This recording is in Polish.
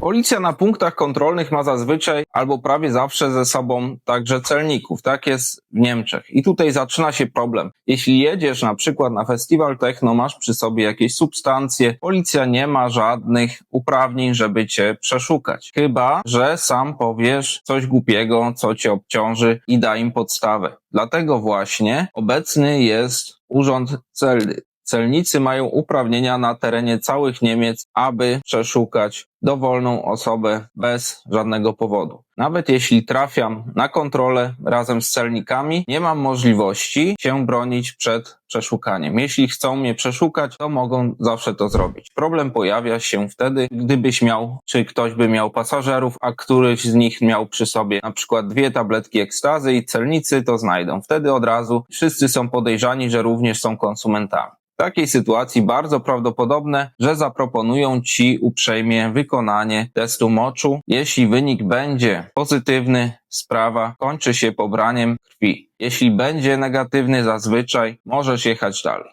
Policja na punktach kontrolnych ma zazwyczaj albo prawie zawsze ze sobą także celników. Tak jest w Niemczech. I tutaj zaczyna się problem. Jeśli jedziesz na przykład na festiwal techno, masz przy sobie jakieś substancje, policja nie ma żadnych uprawnień, żeby cię przeszukać. Chyba, że sam powiesz coś głupiego, co cię obciąży i da im podstawę. Dlatego właśnie obecny jest urząd celny. Celnicy mają uprawnienia na terenie całych Niemiec, aby przeszukać dowolną osobę bez żadnego powodu. Nawet jeśli trafiam na kontrolę razem z celnikami, nie mam możliwości się bronić przed przeszukaniem. Jeśli chcą mnie przeszukać, to mogą zawsze to zrobić. Problem pojawia się wtedy, gdybyś miał, czy ktoś by miał pasażerów, a któryś z nich miał przy sobie na przykład dwie tabletki ekstazy i celnicy to znajdą. Wtedy od razu wszyscy są podejrzani, że również są konsumentami. W takiej sytuacji bardzo prawdopodobne, że zaproponują Ci uprzejmie wykonanie testu moczu. Jeśli wynik będzie pozytywny, sprawa kończy się pobraniem krwi. Jeśli będzie negatywny, zazwyczaj możesz jechać dalej.